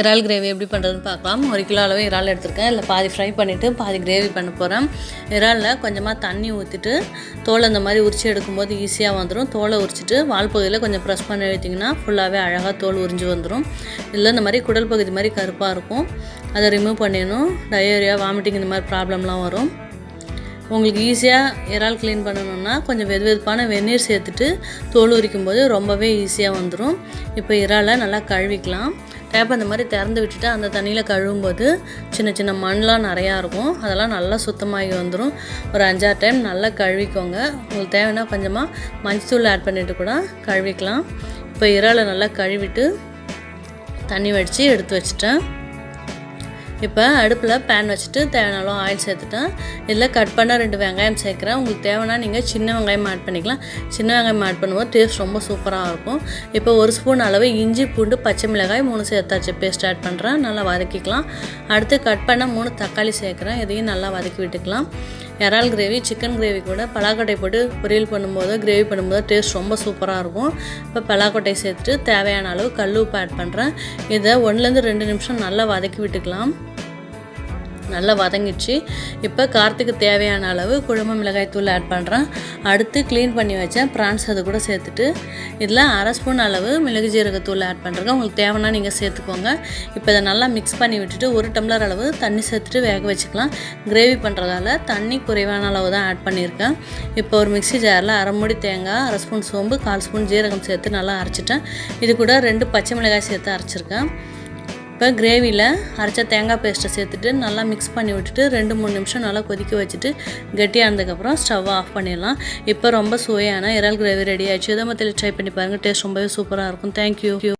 இறால் கிரேவி எப்படி பண்ணுறதுன்னு பார்க்கலாம். ஒரு கிலோ அளவு இறால் எடுத்திருக்கேன். இல்லை பாதி ஃப்ரை பண்ணிவிட்டு பாதி கிரேவி பண்ண போகிறேன் இறாலில் கொஞ்சமாக தண்ணி ஊற்றிட்டு தோலை இந்த மாதிரி உரிச்சு எடுக்கும்போது ஈஸியாக வந்துடும் தோலை உரிச்சிட்டு வால் பகுதியில் கொஞ்சம் ப்ரெஸ் பண்ணி எடுத்திங்கன்னா ஃபுல்லாகவே அழகாக தோல் உறிஞ்சு வந்துடும் இல்லை இந்த மாதிரி குடல் பகுதி மாதிரி கருப்பாக இருக்கும். அதை ரிமூவ் பண்ணிடணும். டயரியா வாமிட்டிங் இந்த மாதிரி ப்ராப்ளம்லாம் வரும். உங்களுக்கு ஈஸியாக இறால் க்ளீன் பண்ணணுன்னா கொஞ்சம் வெது வெதுப்பான வெந்நீர் சேர்த்துட்டு தோல் உரிக்கும் போது ரொம்பவே ஈஸியாக வந்துடும் இப்போ இறாலை நல்லா கழுவிக்கலாம். டேப் அந்த மாதிரி திறந்து விட்டுட்டு அந்த தண்ணியில் கழுவும் போது சின்ன சின்ன மண்லாம் நிறையா இருக்கும். அதெல்லாம் நல்லா சுத்தமாகி வந்துடும் ஒரு அஞ்சாறு டைம் நல்லா கழுவிக்கோங்க. உங்களுக்கு தேவைன்னா கொஞ்சமாக மஞ்சத்தூள் ஆட் பண்ணிவிட்டு கூட கழுவிக்கலாம். இப்போ இறாலை நல்லா கழுவிட்டு தண்ணி வடித்து எடுத்து வச்சுட்டேன். இப்போ அடுப்பில் பேன் வச்சுட்டு தேவையான ஆயில் சேர்த்துட்டேன் இதில் கட் பண்ண ரெண்டு வெங்காயம் சேர்க்குறேன். உங்களுக்கு தேவைன்னா நீங்கள் சின்ன வெங்காயம் ஆட் பண்ணிக்கலாம். சின்ன வெங்காயம் ஆட் பண்ணும்போது டேஸ்ட் ரொம்ப சூப்பராக இருக்கும். இப்போ ஒரு ஸ்பூன் அளவு இஞ்சி பூண்டு பச்சை மிளகாய் மூணு சேர்த்தாச்சு. பேஸ்ட் ஆட் பண்ணுறேன் நல்லா வதக்கிக்கலாம். அடுத்து கட் பண்ண மூணு தக்காளி சேர்க்குறேன். இதையும் நல்லா வதக்கி விட்டுக்கலாம். இறால் கிரேவி சிக்கன் கிரேவி கூட பலாக்கொட்டை போட்டு பொரியல் பண்ணும்போது கிரேவி பண்ணும்போது டேஸ்ட் ரொம்ப சூப்பராக இருக்கும். இப்போ பலாக்கொட்டை சேர்த்துட்டு தேவையான அளவு கல் உப்பு ஆட் பண்ணுறேன் இதை ஒன்றுலேருந்து ரெண்டு நிமிஷம் நல்லா வதக்கி விட்டுக்கலாம். நல்லா வதங்கிச்சு இப்போ காரத்துக்கு தேவையான அளவு குழம்பு மிளகாய் தூள் ஆட் பண்ணுறேன் அடுத்து க்ளீன் பண்ணி வச்சேன் ப்ரான்ஸ் அது கூட சேர்த்துட்டு இதில் அரை ஸ்பூன் அளவு மிளகு ஜீரகத்தூள் ஆட் பண்ணுறேங்க உங்களுக்கு தேவைன்னா நீங்கள் சேர்த்துக்கோங்க. இப்போ இதை நல்லா மிக்ஸ் பண்ணி விட்டுட்டு ஒரு டம்ளர் அளவு தண்ணி சேர்த்துட்டு வேக வச்சுக்கலாம். கிரேவி பண்ணுறதால தண்ணி குறைவான அளவு தான் ஆட் பண்ணியிருக்கேன். இப்போ ஒரு மிக்ஸி ஜாரில் அரை மூடி தேங்காய் அரை ஸ்பூன் சோம்பு கால் ஸ்பூன் ஜீரகம் சேர்த்து நல்லா அரைச்சிட்டேன். இது கூட ரெண்டு பச்சை மிளகாய் சேர்த்து அரைச்சிருக்கேன். இப்போ கிரேவியில் அரைச்ச தேங்காய் பேஸ்ட்டை சேர்த்துட்டு நல்லா மிக்ஸ் பண்ணி விட்டுட்டு ரெண்டு மூணு நிமிஷம் நல்லா கொதிக்க வச்சுட்டு கெட்டியானதுக்கப்புறம் ஸ்டவ் ஆஃப் பண்ணிடலாம். இப்போ ரொம்ப சுவையான இறால் கிரேவி ரெடி ஆயிடுச்சு. இதை மத்தியில் ட்ரை பண்ணி பாருங்கள் டேஸ்ட் ரொம்பவே சூப்பராக இருக்கும். தேங்க்யூ